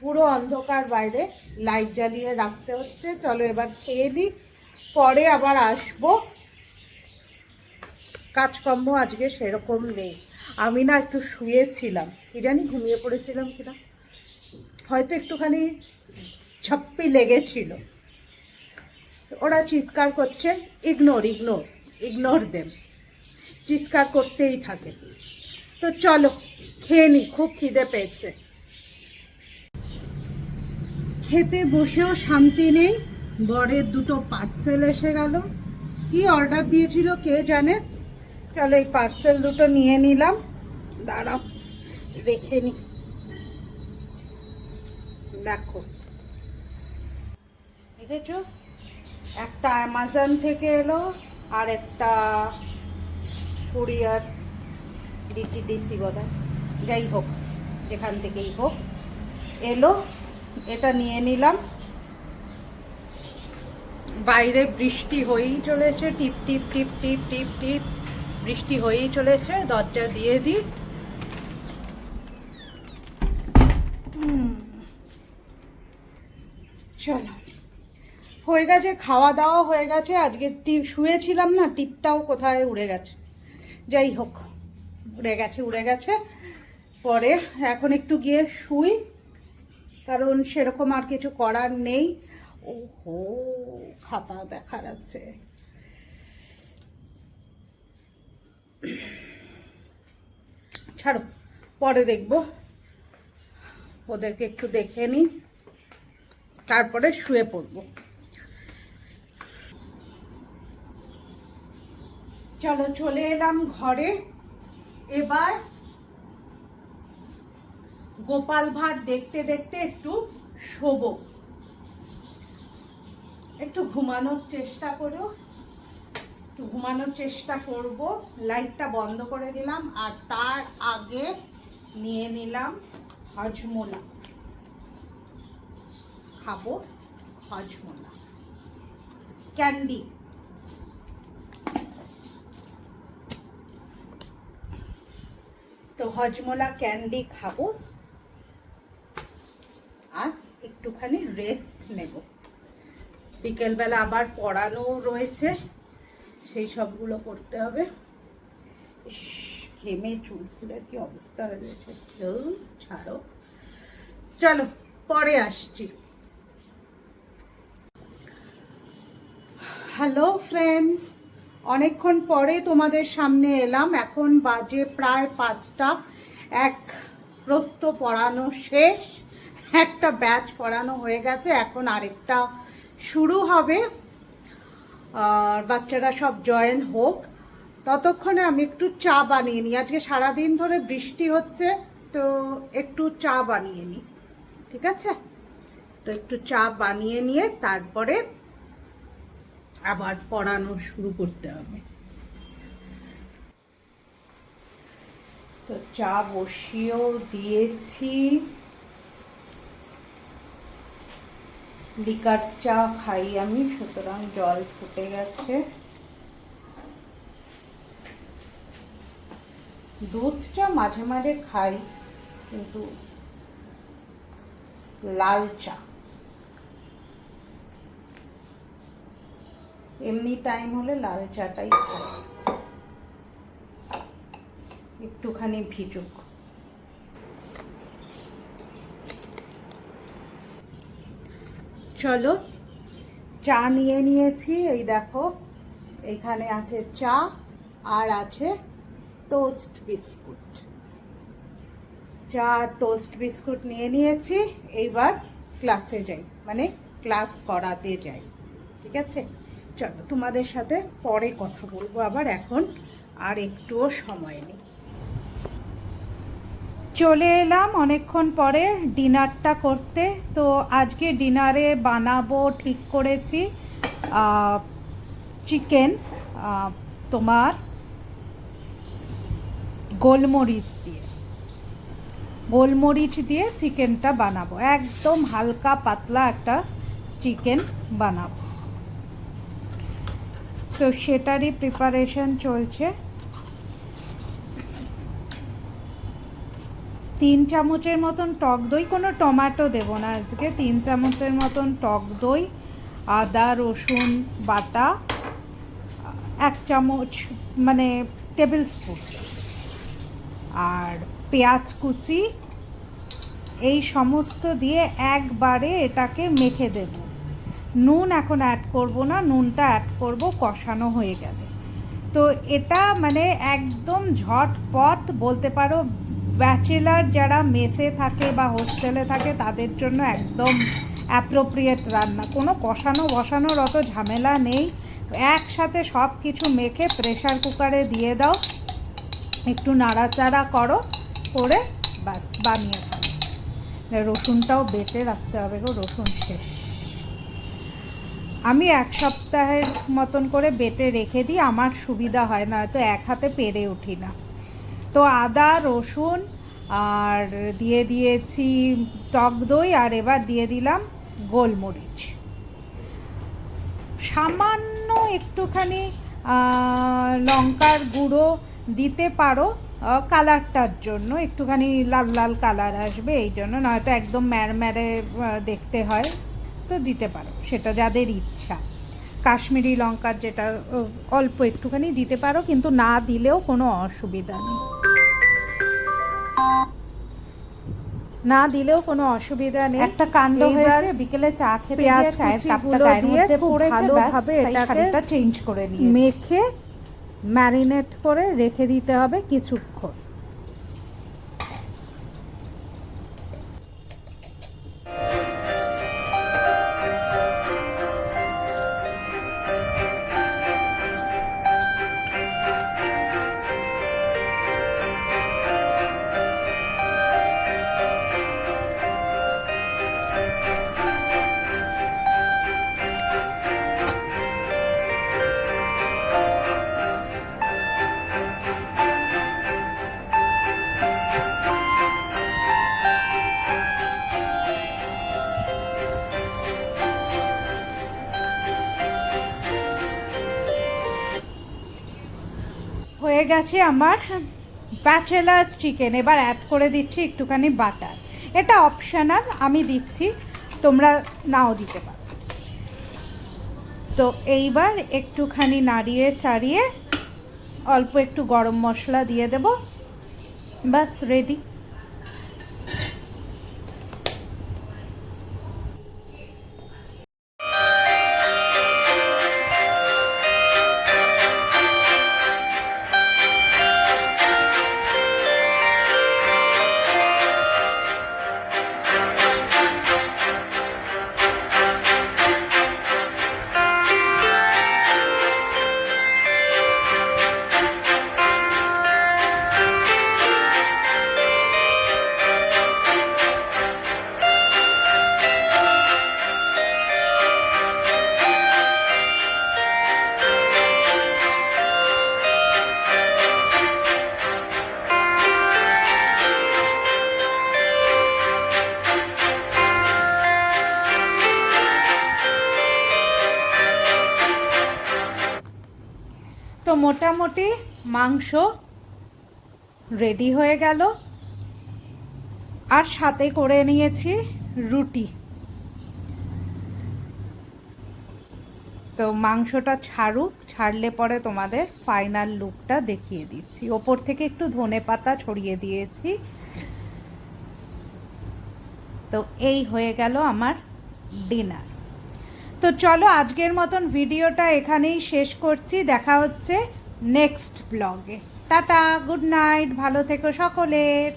পুরো অন্ধকার বাইরে লাইট জ্বালিয়ে রাখতে হচ্ছে। চলো এবার খেয়ে দিই পরে আবার আসব। কাজকর্ম আজকে সেরকম নেই। আমি না একটু শুয়েছিলাম। কি জানি ঘুমিয়ে পড়েছিলাম কিনা। হয়তো একটুখানি ঝপ্পি লেগেছিল। ওরা চিৎকার করছে ইগনোর ইগনোর ইগনোর দেম চিৎকার করতেই থাকে। তো চলো, খেয়ে নি, খুব খিদে পেয়েছে। খেতে বসেও শান্তি নেই। বরের দুটো পার্সেল এসে গেল। কি অর্ডার দিয়েছিল কে জানে? চলো এই পার্সেল দুটো নিয়ে নিলাম। দাঁড়াও, রেখে নি। দেখো। দেখেছ? একটা অ্যামাজন থেকে এলো, আর একটা কুরিয়ার ডিটিডিসি বোধহয় যাই হোক, যেখান থেকেই হোক, এলো। এটা নিয়ে নিলাম। বাইরে বৃষ্টি হয়েই চলেছে, টিপ টিপ টিপ টিপ টিপ টিপ। বৃষ্টি হয়েই চলেছে, দরজা দিয়ে দিই। চলো। হয়ে গেছে, খাওয়া দাওয়া হয়ে গেছে। আজকে টিপ শুয়েছিলাম না, টিপটাও কোথায় উড়ে গেছে। যাই হোক, উড়ে গেছে উড়ে গেছে। পরে এখন একটু গিয়ে শুই। কারণ সেরকম আর কিছু করার নেই। ও হো, খাতা দেখার আছে। ছাড়ো, পরে দেখব। ওদেরকে একটু দেখে নিই। তারপরে শুয়ে পড়ব। চলো চলে এলাম ঘরে। এবার গোপাল ভাঁড় দেখতে দেখতে একটু শোবো। একটু ঘুমানোর চেষ্টা করো একটু ঘুমানোর চেষ্টা করব। লাইটটা বন্ধ করে দিলাম আর তার আগে নিয়ে নিলাম হজমোলা। খাব হজমোলা। ক্যান্ডি। তো হজমোলা ক্যান্ডি খাব। একটুখানি রেস্ট নেব। বিকেলবেলা আবার পড়ানো রয়েছে সেই সবগুলো করতে হবে। ঘেমে চুল ফুলের কি অবস্থা হয়ে গেছে। ধুর, ছাড়ো। চলো পরে আসছি। হ্যালো ফ্রেন্ডস অনেকক্ষণ পরে তোমাদের সামনে এলাম। এখন বাজে প্রায় পাঁচটা। এক প্রস্ত পড়ানো শেষ। একটা ব্যাচ পড়ানো হয়ে গেছে, এখন আরেকটা শুরু হবে। আর বাচ্চারা সব জয়েন হোক। ততক্ষণে আমি একটু চা বানিয়ে নিই। আজকে সারাদিন ধরে বৃষ্টি হচ্ছে, তো একটু চা বানিয়ে নিই। ঠিক আছে? তো একটু চা বানিয়ে নিয়ে তারপরে আবার পড়ানো শুরু করতে হবে। তো চা বসিয়েও দিয়েছি। লিকার চা খাই আমি, সুতরাং জল ফুটে গেছে। দুধ চা মাঝে মাঝে খাই, কিন্তু লাল চা। এমনি টাইম হলে লাল চাটাই খাই। একটুখানি ভিজুক। চলো, চা নিয়ে নিয়েছি, এই দেখো, এখানে আছে চা আর আছে টোস্ট বিস্কুট। চা টোস্ট বিস্কুট নিয়ে নিয়েছি, এইবার ক্লাসে যাই মানে ক্লাস করাতে যাই, ঠিক আছে? চলো, তোমাদের সাথে পরে কথা বলব আবার, এখন আর একটুও সময় নেই। চলে এলাম অনেকক্ষণ পরে ডিনারটা করতে। তো আজকে ডিনারে বানাবো, ঠিক করেছি চিকেন তোমার গোলমরিচ দিয়ে। গোলমরিচ দিয়ে চিকেনটা বানাবো। একদম হালকা পাতলা একটা চিকেন বানাবো। তো সেটারই প্রিপারেশন চলছে। তিন চামচের মতন টক দই, কোনো টমেটো দেবো না আজকে। তিন চামচের মতন টক দই, আদা, রসুন, বাটা, এক চামচ মানে টেবিল স্পুন। আর পেঁয়াজ কুচি, এই সমস্ত দিয়ে একবারে এটাকে মেখে দেব। নুন এখন অ্যাড করব না, নুনটা অ্যাড করব, কষানো হয়ে গেলে। তো এটা মানে একদম ঝটপট বলতে পারো ব্যাচেলার যারা মেসে থাকে বা হোস্টেলে থাকে, তাদের জন্য একদম অ্যাপ্রোপ্রিয়েট রান্না। কোনো কষানো বসানোর অত ঝামেলা নেই। একসাথে সব কিছু মেখে প্রেশার কুকারে দিয়ে দাও। একটু নাড়াচাড়া করো, করে বাস বানিয়ে ফেলো। রসুনটাও বেটে রাখতে হবে গো, রসুন শেষ। আমি এক সপ্তাহের মতন করে বেটে রেখে দিই, আমার সুবিধা হয় না, হয়তো এক হাতে পেরে উঠি না। তো আদা, রসুন আর দিয়ে দিয়েছি টক দই আর এবার দিয়ে দিলাম গোলমরিচ। সামান্য একটুখানি লঙ্কার গুঁড়ো দিতে পারো কালারটার জন্য। একটুখানি লাল লাল কালার আসবে এই জন্য, নয়তো একদম ম্যারম্যারে দেখতে হয়, তো দিতে পারো। সেটা যাদের ইচ্ছা। কাশ্মীরি লঙ্কার যেটা অল্প একটুখানি দিতে পারো, কিন্তু না দিলেও কোনো অসুবিধা নেই। না দিলেও কোনো অসুবিধা নেই। একটা কাণ্ড হয়েছে বিকেলে চা খেতে গিয়ে চায়ের কাপটা গায়ের মধ্যে পড়েছে ভালোভাবে এটাকে চেঞ্জ করে নিয়ে মেখে ম্যারিনেট করে রেখে দিতে হবে কিছুক্ষণ। হয়ে গেছে আমার ব্যাচেলার্স চিকেন এবার অ্যাড করে দিচ্ছি একটুখানি বাটার এটা অপশনাল আমি দিচ্ছি, তোমরা নাও দিতে পারো। তো এইবার একটুখানি নাড়িয়ে চাড়িয়ে অল্প একটু গরম মশলা দিয়ে দেব। ব্যাস রেডি মোটামুটি মাংস রেডি হয়ে গেল। আর সাথে করে নিয়েছি রুটি। তো মাংসটা ছাড়ুক, ছাড়লে পরে তোমাদের ফাইনাল লুকটা দেখিয়ে দিচ্ছি। ওপর থেকে একটু ধনে পাতা ছড়িয়ে দিয়েছি। তো এই হয়ে গেল আমার ডিনার তো চলো আজকের মতন ভিডিওটা এখানেই শেষ করছি। দেখা হচ্ছে নেক্সট ব্লগে টাটা গুড নাইট ভালো থেকো সকলের